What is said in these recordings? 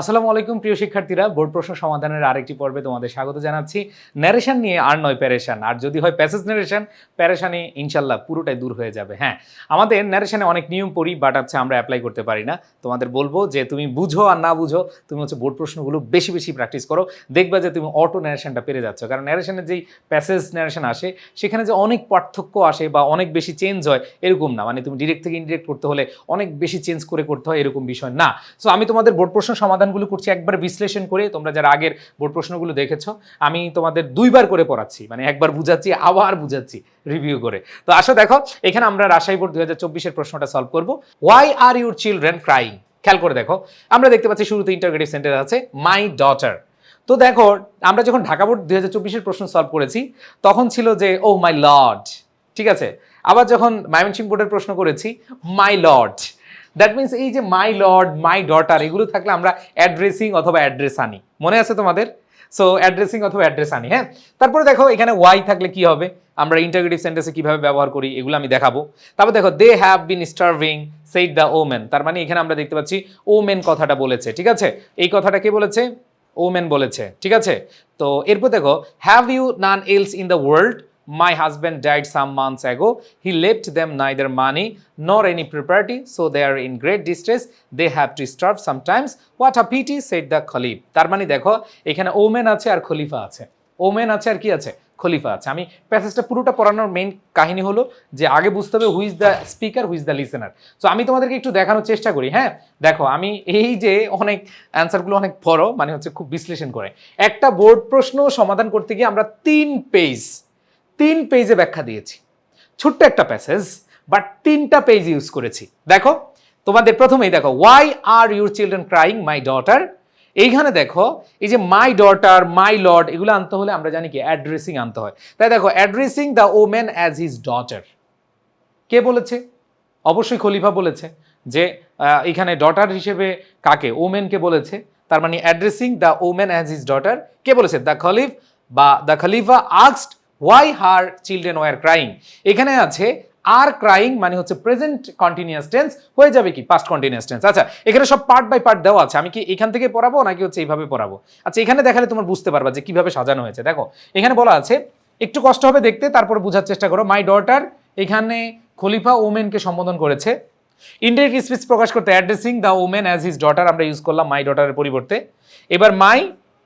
আসসালামু আলাইকুম, প্রিয় শিক্ষার্থীরা। বোর্ড প্রশ্ন সমাধানের আরেকটি পর্বে তোমাদের স্বাগত জানাচ্ছি। ন্যারেশন নিয়ে আর নয় প্যারেশান আর যদি হয় প্যাসেজ ন্যারেশন প্যারেশানে ইনশাল্লাহ পুরোটাই দূর হয়ে যাবে। হ্যাঁ আমাদের ন্যারেশনে অনেক নিয়ম পড়ি বাট হচ্ছে আমরা অ্যাপ্লাই করতে পারি না। তোমাদের বলব যে তুমি বুঝো আর না বুঝো, তুমি হচ্ছে বোর্ড প্রশ্নগুলো বেশি বেশি প্র্যাকটিস করো। দেখবা যে তুমি অটো ন্যারেশনটা পেরে যাচ্ছ। কারণ ন্যারেশনের যেই প্যাসেজ ন্যারেশন আসে, সেখানে যে অনেক পার্থক্য আসে বা অনেক বেশি চেঞ্জ হয়, এরকম না। মানে তুমি ডিরেক্ট থেকে ইনডিরেক্ট করতে হলে অনেক বেশি চেঞ্জ করে করতে হয়, এরকম বিষয় না। সো আমি তোমাদের বোর্ড প্রশ্ন সমাধানগুলো করছি, একবার বিশ্লেষণ করে তোমরা যারা আগের বোর্ড প্রশ্নগুলো দেখেছ, আমি তোমাদের দুইবার করে পড়াচ্ছি মানে একবার বুঝাচ্ছি, আবার বুঝাচ্ছি রিভিউ করে। তো আসো দেখো, এখানে আমরা রাজশাহী বোর্ড দুই হাজার চব্বিশের প্রশ্নটা সলভ করব। Why are your children crying খেয়াল করে দেখো, আমরা দেখতে পাচ্ছি শুরুতে ইন্টারগ্রেটিভ সেন্টেন্স আছে মাই ডটার তো দেখো, আমরা যখন ঢাকা বোর্ড দুই হাজার চব্বিশের প্রশ্ন সলভ করেছি, তখন ছিল যে ও মাই লর্ড ঠিক আছে? আবার যখন ময়মনসিংহ বোর্ডের প্রশ্ন করেছি মাই লর্ড দ্যাট মিনস এই যে মাই লর্ড মাই ডটার এগুলো থাকলে আমরা অ্যাড্রেসিং অথবা অ্যাড্রেস আনি। মনে আছে তোমাদের? সো অ্যাড্রেসিং অথবা অ্যাড্রেস আনি হ্যাঁ? তারপরে দেখো, এখানে ওয়াই থাকলে কি হবে? আমরা ইন্টারগ্রেটিভ সেন্টেন্সে কীভাবে ব্যবহার করি, এগুলো আমি দেখাবো। তারপর দেখো they have been starving said the women তার মানে এখানে আমরা দেখতে পাচ্ছি ওমেন কথাটা বলেছে, ঠিক আছে? এই কথাটা কে বলেছে? ওমেন বলেছে, ঠিক আছে? তো এরপর দেখো have you none else in the world My husband died some months ago. He left them neither money nor any property, so they are in great distress. They have to starve sometimes. What a pity, said the Khalif. তার মানে দেখো এখানে women আছে আর খলিফা আছে women আছে আর কি আছে খলিফা আছে আমি প্যাসেজটা পুরোটা পড়ানোর মেইন কাহিনী হলো যে আগে বুঝতে হবে who's the speaker who's the listener so আমি তোমাদেরকে একটু দেখানোর চেষ্টা করি হ্যাঁ দেখো আমি এই যে অনেক অ্যান্সারগুলো অনেক বড় মানে হচ্ছে খুব বিশ্লেষণ করে একটা বোর্ড প্রশ্ন সমাধান করতে গিয়ে আমরা তিন পেজ তিন পেজে ব্যাখ্যা দিয়েছি। ছোট্ট একটা প্যাসেজ বাট তিনটা পেজ ইউজ করেছি। দেখো, তোমাদের প্রথমেই দেখো why are your children crying my daughter এইখানে দেখো, এই যে মাই ডটার মাই লর্ড এগুলো আনতে হলে আমরা জানি কি অ্যাড্রেসিং আনতে হয়। তাই দেখো addressing the women as his daughter কে বলেছে? অবশ্যই খলিফা বলেছে যে এখানে ডটার হিসেবে কাকে? ওমেনকে বলেছে। তার মানে addressing the women as his daughter কে বলেছে? দ্য খলিফ বা দ্য খলিফা আক্সড why her children were crying এখানে আছে আর ক্রাইং মানে হচ্ছে প্রেজেন্ট কন্টিনিউয়াস টেন্স হয়ে যাবে কি? পাস্ট কন্টিনিউয়াস টেন্স আচ্ছা এখানে সব পার্ট বাই পার্ট দেওয়া আছে। আমি কি এখান থেকে পড়াবো নাকি হচ্ছে এইভাবে পড়াবো? আচ্ছা এখানে দেখালে তোমার বুঝতে পারবা যে কীভাবে সাজানো হয়েছে। দেখো, এখানে বলা আছে, একটু কষ্ট হবে দেখতে, তারপরে বোঝার চেষ্টা করো। মাই ডটার এখানে খলিফা ওমেনকে সম্বোধন করেছে। ইনডাইরেক্ট স্পিচ প্রকাশ করতে addressing the women as his daughter আমরা ইউজ করলাম মাই ডটারের পরিবর্তে। এবার মাই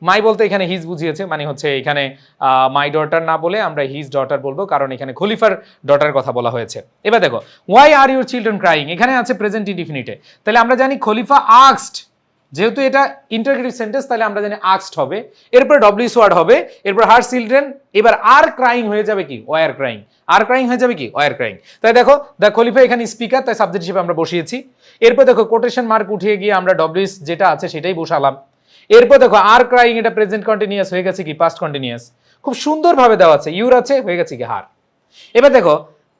মাই বলতে এখানে হিজ বুঝিয়েছে মানে হচ্ছে এখানে মাই ডটার না বলে আমরা হিজ ডটার বলব, কারণ এখানে খলিফার ডটার কথা বলা হয়েছে। এবার দেখো why are your children crying এখানে আছে প্রেজেন্ট ইনডিফিনিটে তাহলে আমরা জানি খলিফা আক্সড যেহেতু এটা ইন্টারগ্রেটিভ সেন্টেন্স তাহলে আমরা জানি আক্সড হবে, এরপর ডব্লিউস ওয়ার্ড হবে, এরপর হার চিলড্রেন এবার আর ক্রাইং হয়ে যাবে কি? ওয়ার ক্রাইং আর ক্রাইং হয়ে যাবে কি? ওয়ার ক্রাইং তাই দেখো দ্য খলিফা এখানে স্পিকার তাই সাবজেক্ট হিসেবে আমরা বসিয়েছি। এরপর দেখো কোটেশন মার্ক উঠিয়ে গিয়ে আমরা ডব্লিউস যেটা আছে সেটাই বসালাম। এরপর দেখো, আর ক্রাইং এটা প্রেজেন্ট কন্টিনিউয়াস হয়ে গেছে কি? পাস্ট কন্টিনিউয়াস খুব সুন্দরভাবে দেওয়া আছে। ইউর আছে, হয়ে গেছে কি? হার এবার দেখো,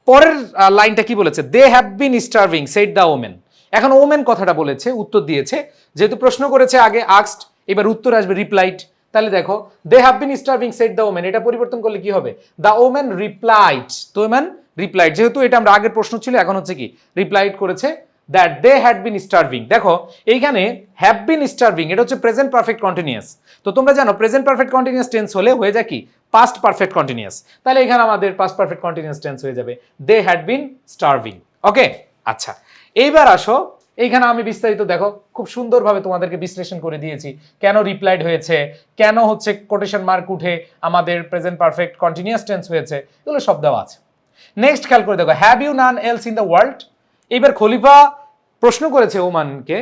পরের লাইনটা কি বলেছে? They have been starving said the women এখন ওমেন কথাটা বলেছে, উত্তর দিয়েছে। যেহেতু প্রশ্ন করেছে আগে আক্সড এবার উত্তর আসবে রিপ্লাইড তাহলে দেখো they have been starving said the women এটা পরিবর্তন করলে কি হবে? দ্য ওমেন রিপ্লাইড তো ওমেন রিপ্লাইড যেহেতু এটা আমরা আগের প্রশ্ন ছিল, এখন হচ্ছে কি? রিপ্লাইড করেছে। That they had been starving দেখো, এইখানে হ্যাভ বিন স্টার্ভিং এটা হচ্ছে প্রেজেন্ট পারফেক্ট কন্টিনিউয়াস তো তোমরা জানো প্রেজেন্ট পারফেক্ট কন্টিনিউয়াস টেন্স হলে হয়ে যায় কি? পাস্ট পারফেক্ট কন্টিনিউয়াস তাহলে এখানে আমাদের পাস্ট পারফেক্ট কন্টিনিউয়াস টেন্স হয়ে যাবে। দে হ্যাড বিন স্টার্ভিং ওকে আচ্ছা। এইবার আসো, এইখানে আমি বিস্তারিত দেখো, খুব সুন্দরভাবে তোমাদেরকে বিশ্লেষণ করে দিয়েছি। কেন রিপ্লাইড হয়েছে? কেন হচ্ছে কোটেশন মার্ক উঠে আমাদের প্রেজেন্ট পারফেক্ট কন্টিনিউয়াস টেন্স হয়েছে? এগুলো সব দেওয়া আছে। নেক্সট খেয়াল করে দেখো have you none else in the world এবার খলিফা প্রশ্ন করেছে ওমানকে।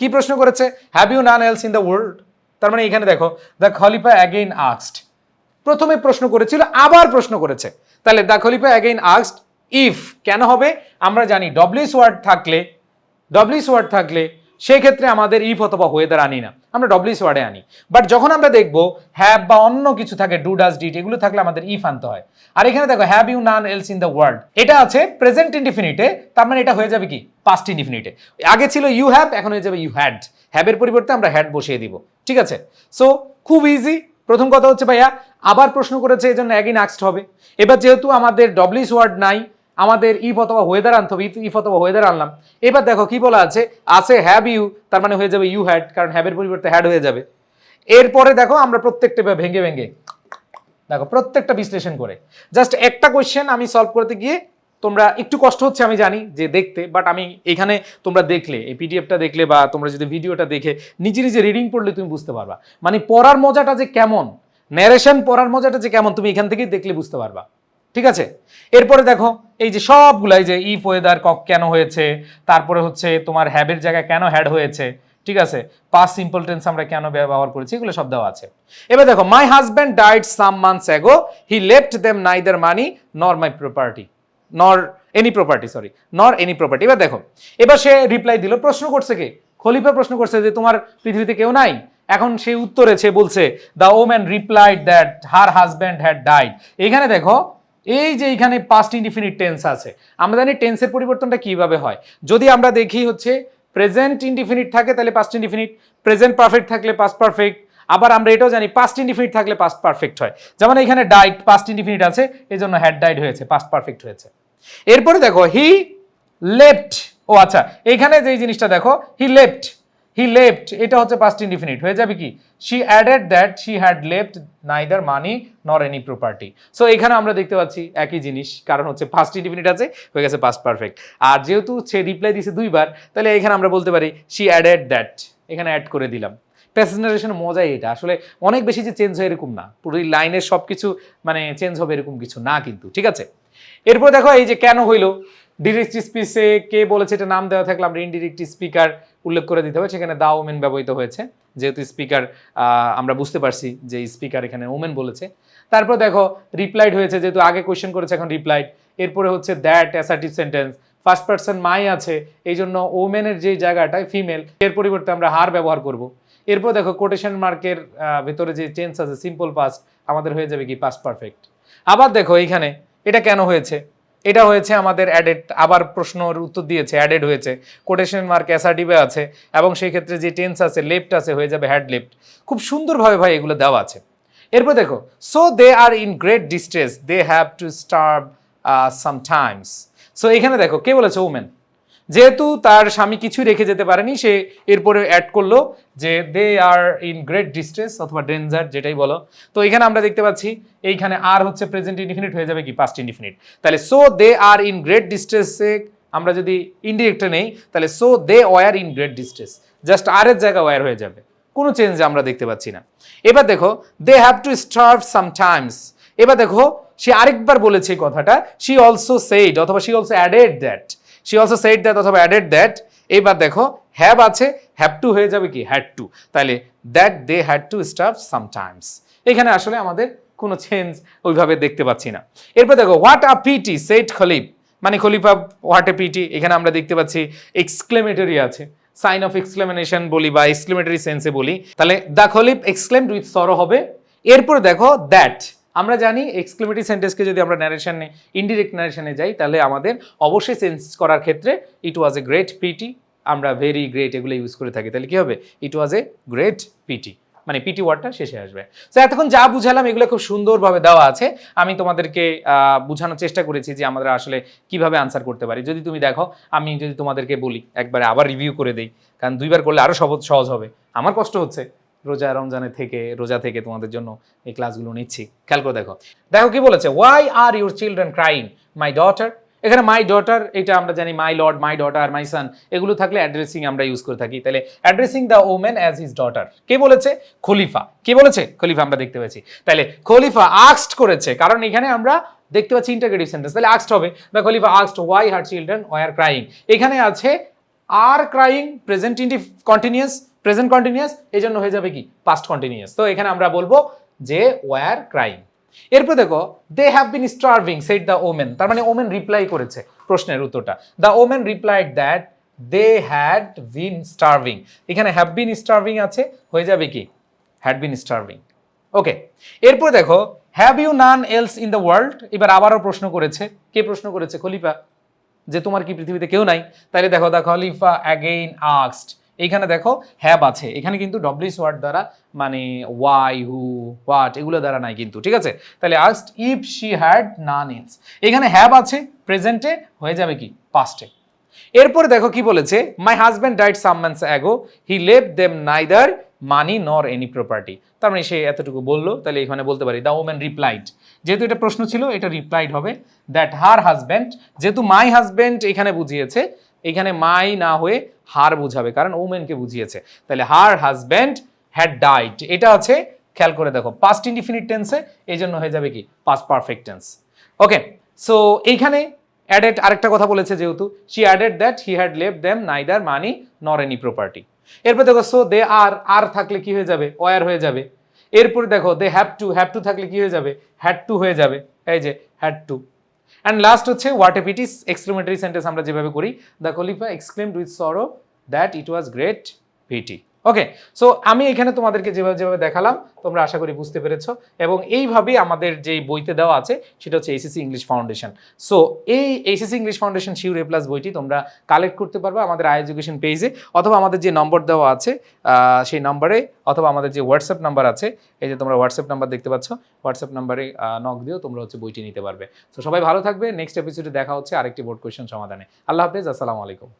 কি প্রশ্ন করেছে? Have you none else in the world তার মানে এখানে দেখো দ্য খলিফা অ্যাগেইন আস্ট প্রথমে প্রশ্ন করেছিল, আবার প্রশ্ন করেছে। তাহলে দ্য খলিফা অ্যাগেইন আস্ট ইফ কেন হবে? আমরা জানি ডব্লিউস ওয়ার্ড থাকলে ডব্লিউস ওয়ার্ড থাকলে, সেক্ষেত্রে আমাদের ইফ অথবা ওয়েদার আনি না। আমরা ডব্লিউস ওয়ার্ডে আনি। বাট যখন আমরা দেখব হ্যাভ বা অন্য কিছু থাকে ডু ডাস ডিট এগুলো থাকলে আমাদের ইফ আনতে হয়। আর এখানে দেখো have you none else in the world এটা আছে প্রেজেন্ট ইনডিফিনিটে তার মানে এটা হয়ে যাবে কি? পাস্ট ইনডিফিনিটে আগে ছিল ইউ হ্যাভ এখন হয়ে যাবে ইউ হ্যাড হ্যাবের পরিবর্তে আমরা হ্যাড বসিয়ে দিব। ঠিক আছে? সো খুব ইজি প্রথম কথা হচ্ছে ভাইয়া, আবার প্রশ্ন করেছে এই জন্য অ্যাগিন আক্সড হবে। এবার যেহেতু আমাদের ডব্লিউস ওয়ার্ড নাই আমাদের ইফ অথবা ওয়েদার আনতে হবে ইফ অথবা ওয়েদার আনলাম। এবার দেখো কি বলা আছে? আছে হ্যাভ ইউ তার মানে হয়ে যাবে ইউ হ্যাড কারণ হ্যাবের পরিবর্তে হ্যাড হয়ে যাবে। এরপরে দেখো আমরা প্রত্যেকটা ভেঙে ভেঙে, দেখো প্রত্যেকটা বিশ্লেষণ করে। জাস্ট একটা কোয়েশ্চেন আমি সলভ করতে গিয়ে তোমরা একটু কষ্ট হচ্ছে, আমি জানি যে দেখতে বাট আমি এখানে তোমরা দেখলে, এই পিডিএফটা দেখলে বা তোমরা যদি ভিডিওটা দেখে নিজে নিজে রিডিং পড়লে তুমি বুঝতে পারবা। মানে পড়ার মজাটা যে কেমন ন্যারেশন পড়ার মজাটা যে কেমন, তুমি এখান থেকেই দেখলে বুঝতে পারবা। ঠিক আছে? এরপরে দেখো, এই যে সবগুলাই যে ইফ ওয়েদার কক কেন হয়েছে, তারপরে হচ্ছে তোমার হ্যাবের জায়গায় কেন হ্যাড হয়েছে, ঠিক আছে? পাস সিম্পল টেন্স আমরা কেন ব্যবহার করেছি, এগুলো সব দেওয়া আছে। এবার দেখো my husband died some months ago he left them neither money nor my property nor any property sorry nor any property এবার দেখো, এবার সে রিপ্লাই দিল, প্রশ্ন করছে কে? খলিফা প্রশ্ন করছে যে, তোমার পৃথিবীতে কেউ নাই? এখন সে উত্তরে, সে বলছে the woman replied that her husband had died এখানে দেখো এই যে এখানে পাস্ট ইনডিফিনিট টেন্স আছে, আমরা জানি টেন্সের পরিবর্তনটা কীভাবে হয়? যদি আমরা দেখি হচ্ছে প্রেজেন্ট ইনডিফিনিট থাকে তাহলে পাস্ট ইনডিফিনিট প্রেজেন্ট পারফেক্ট থাকলে পাস্ট পারফেক্ট আবার আমরা এটাও জানি পাস্ট ইনডিফিনিট থাকলে পাস্ট পারফেক্ট হয়। যেমন এখানে ডাইট পাস্ট ইনডিফিনিট আছে এই জন্য হ্যাড ডাইড হয়েছে পাস্ট পারফেক্ট হয়েছে। এরপরে দেখো হি লেফট ও আচ্ছা এখানে যে জিনিসটা দেখো হি লেফট হি লেফট এটা হচ্ছে পাস্ট ইনডিফিনিট হয়ে যাবে কি? She added that she had left neither money nor any property so এখানে আমরা দেখতে পাচ্ছি একই জিনিস। কারণ হচ্ছে ফার্স্ট ইনডিফিনিট আছে, হয়ে গেছে পাস্ট পারফেক্ট আর যেহেতু সে রিপ্লাই দিছে দুইবার, তাহলে এখানে আমরা বলতে পারি শি অ্যাডেড দ্যাট এখানে অ্যাড করে দিলাম। প্যাসেঞ্জারেশনের মজাই এটা। আসলে অনেক বেশি যে চেঞ্জ হয় এরকম না। পুরো এই লাইনের সব কিছু মানে চেঞ্জ হবে এরকম কিছু না কিন্তু। ঠিক আছে? এরপর দেখো এই যে কেন হইল? ডিরেক্ট স্পিচে কে বলেছে এটা নাম দেওয়া থাকলে। আমরা ইনডিরেক্ট স্পিকার উল্লেখ করে দিতে হবে, সেখানে দা ওমেন ব্যবহৃত হয়েছে। যেহেতু স্পিকার আমরা বুঝতে পারছি যে স্পিকার এখানে ওমেন বলেছে। তারপর দেখো, রিপ্লাইড হয়েছে, যেহেতু আগে কোয়েশ্চেন করেছে, এখন রিপ্লাইড। এরপরে হচ্ছে that assertive sentence first person my আছে এই জন্য ওমেনের যে জায়গাটায় ফিমেল এর পরিবর্তে আমরা হার ব্যবহার করব। এরপর দেখো কোটেশন মার্কের ভেতরে যে চেঞ্জ আছে সিম্পল পাস্ট আমাদের হয়ে যাবে কি? পাস্ট পারফেক্ট আবার দেখো, এইখানে এটা কেন হয়েছে? এটা হয়েছে আমাদের অ্যাডেড আবার প্রশ্নর উত্তর দিয়েছে অ্যাডেড হয়েছে। কোটেশন মার্ক অ্যাসার্টিভে আছে, এবং সেই ক্ষেত্রে যে টেন্স আছে লেফট আছে, হয়ে যাবে হ্যাড লেফট খুব সুন্দরভাবে ভাই এগুলো দেওয়া আছে। এরপর দেখো so they are in great distress they have to starve sometimes so এখানে দেখো, কে বলেছে ওমেন যেহেতু তার স্বামী কিছু রেখে যেতে পারেনি, সে এরপরে অ্যাড করল যে they are in great distress অথবা ডেঞ্জার যেটাই বলো। তো এখানে আমরা দেখতে পাচ্ছি, এইখানে আর হচ্ছে প্রেজেন্ট ইনডিফিনিট হয়ে যাবে কি? পাস্ট ইনডিফিনিট তাহলে so they are in great ডিস্ট্রেসে আমরা যদি ইনডিরেক্টে নেই, তাহলে so they were in great distress just are এর জায়গা ওয়ার হয়ে যাবে। কোনো চেঞ্জ আমরা দেখতে পাচ্ছি না। এবার দেখো they have to starve sometimes এবার দেখো, সে আরেকবার বলেছে কথাটা। শি অলসো সেইড অথবা she also added that she also said that অথবা অ্যাডেড দ্যাট এবার দেখো হ্যাভ আছে হ্যাভ টু হয়ে যাবে কি? হ্যাড টু তাহলে that they had to starve sometimes এখানে আসলে আমাদের কোনো চেঞ্জ ওইভাবে দেখতে পাচ্ছি না। এরপর দেখো হোয়াট আ পিটি সেট খলিফ মানে খলিফা হোয়াট এ পিটি এখানে আমরা দেখতে পাচ্ছি এক্সক্লেমেটরি আছে। সাইন অফ এক্সক্লেমেশন বলি বা এক্সক্লেমেটরি সেন্সে বলি। তাহলে দ্য খলিফ এক্সক্লেমড উইথ সরো হবে। এরপর দেখো দ্যাট আমরা জানি এক্সক্লেমেটরি সেন্টেন্সকে যদি আমরা ন্যারেশনে ইনডিরেক্ট ন্যারেশনে যাই, তাহলে আমাদের অবশ্যই সেন্স করার ক্ষেত্রে it was a great pity আমরা ভেরি গ্রেট এগুলো ইউজ করে থাকি। তাহলে কি হবে? It was a great pity মানে পিটি ওয়ার্ডটা শেষে আসবে। তো এতক্ষণ যা বুঝালাম এগুলো খুব সুন্দরভাবে দেওয়া আছে। আমি তোমাদেরকে বোঝানোর চেষ্টা করেছি যে আমরা আসলে কীভাবে আনসার করতে পারি। যদি তুমি দেখো, আমি যদি তোমাদেরকে বলি, একবারে আবার রিভিউ করে দেই, কারণ দুইবার করলে আরও সহজ হবে। আমার কষ্ট হচ্ছে। রোজা রমজানের থেকে, রোজা থেকে তোমাদের জন্য এই ক্লাসগুলো নিচ্ছি। খেয়াল করে দেখো। দেখো কি বলেছে why are your children crying my daughter এখানে মাই ডটার এটা আমরা জানি মাই লর্ড মাই ডটার মাই সান এগুলো থাকলে অ্যাড্রেসিং আমরা ইউজ করে থাকি। তাহলে addressing the women as his daughter কে বলেছে? খলিফা। কে বলেছে? খলিফা আমরা দেখতে পাচ্ছি তাহলে খলিফা আক্সড করেছে, কারণ এখানে আমরা দেখতে পাচ্ছি ইন্টারগেটিভ সেন্টেন্স তাহলে আক্সড হবে। দ্য খলিফা আক্সড why her children why are crying এখানে আছে আর ক্রাইং প্রেজেন্ট ইন্টি কন্টিনিউয়াস প্রেজেন্ট কন্টিনিউয়াস এই জন্য হয়ে যাবে কি? পাস্ট কন্টিনিউয়াস তো এখানে আমরা বলব যে ওয়ার ক্রাইম এরপর দেখো they have been starving said the women তার মানে ওমেন রিপ্লাই করেছে, প্রশ্নের উত্তরটা। The women replied that they had been starving এখানে হ্যাভ বিন স্টার্ভিং আছে, হয়ে যাবে কি? হ্যাড বিন স্টার্ভিং ওকে এরপর দেখো have you none else in the world এবার আবারও প্রশ্ন করেছে। কে প্রশ্ন করেছে? খলিফা। যে তোমার কি পৃথিবীতে কেউ নাই? তাহলে দেখো দ্য খলিফা অ্যাগেইন আক্সড এইখানে দেখো হ্যাব আছে। এখানে কিন্তু ডব্লিউস ওয়ার্ড দ্বারা মানে ওয়াই হু হোয়াট এগুলো দ্বারা নাই কিন্তু, ঠিক আছে? তাহলে asked if she had else এখানে হ্যাব আছে প্রেজেন্টে হয়ে যাবে কি? পাস্টে এরপরে দেখো কি বলেছে my husband died some ago he Lev them neither money nor any property তার মানে সে এতটুকু বলল, তাহলে এখানে বলতে পারি দ্য ওম্যান রিপ্লাইড যেহেতু এটা প্রশ্ন ছিল, এটা রিপ্লাইড হবে দ্যাট হার হাজব্যান্ড যেহেতু মাই হাজব্যান্ড এখানে বুঝিয়েছে এখানে মাই না হয়ে হার বুঝাবে, কারণ ওমেনকে বুঝিয়েছে। তাহলে হার হাজব্যান্ড হ্যাড ডাইড এটা আছে, খেয়াল করে দেখো পাস্ট ইনডিফিনিট টেন্সে এই জন্য হয়ে যাবে কি? Past perfect tense okay so এইখানে অ্যাডেড আরেকটা কথা বলেছে যেহেতু she added that he had Lev them neither money nor any property এরপর দেখো সো দে আর আর থাকলে কি হয়ে যাবে? ওয়ার হয়ে যাবে। এরপরে দেখো they have to have to থাকলে কি হয়ে যাবে? হ্যাড টু হয়ে যাবে। এই যে হ্যাড টু অ্যান্ড লাস্ট হচ্ছে what if it is exclamatory sentence আমরা যেভাবে করি the কলিফা exclaimed with sorrow that it was great pity okay so আমি এখানে তোমাদেরকে যেভাবে যেভাবে দেখালাম, তোমরা আশা করি বুঝতে পেরেছ। এবং এইভাবেই আমাদের যেই বইতে দেওয়া আছে, সেটা হচ্ছে এসিসি ইংলিশ ফাউন্ডেশন সো এই ACC English foundation sure A plus বইটি তোমরা কালেক্ট করতে পারবে আমাদের আই এডুকেশন পেজে অথবা আমাদের যে নম্বর দেওয়া আছে সেই নম্বরে অথবা আমাদের যে হোয়াটসঅ্যাপ নাম্বার আছে, এই যে তোমরা হোয়াটসঅ্যাপ নাম্বার দেখতে পাচ্ছ হোয়াটসঅ্যাপ নাম্বারে নক দিও তোমরা হচ্ছে বইটি নিতে পারবে। তো সবাই ভালো থাকবে নেক্সট এপিসোডে দেখা হচ্ছে আরেকটি বোর্ড কোয়েশ্চেন সমাধানে। আল্লাহ হাফেজ, আসসালামু আলাইকুম।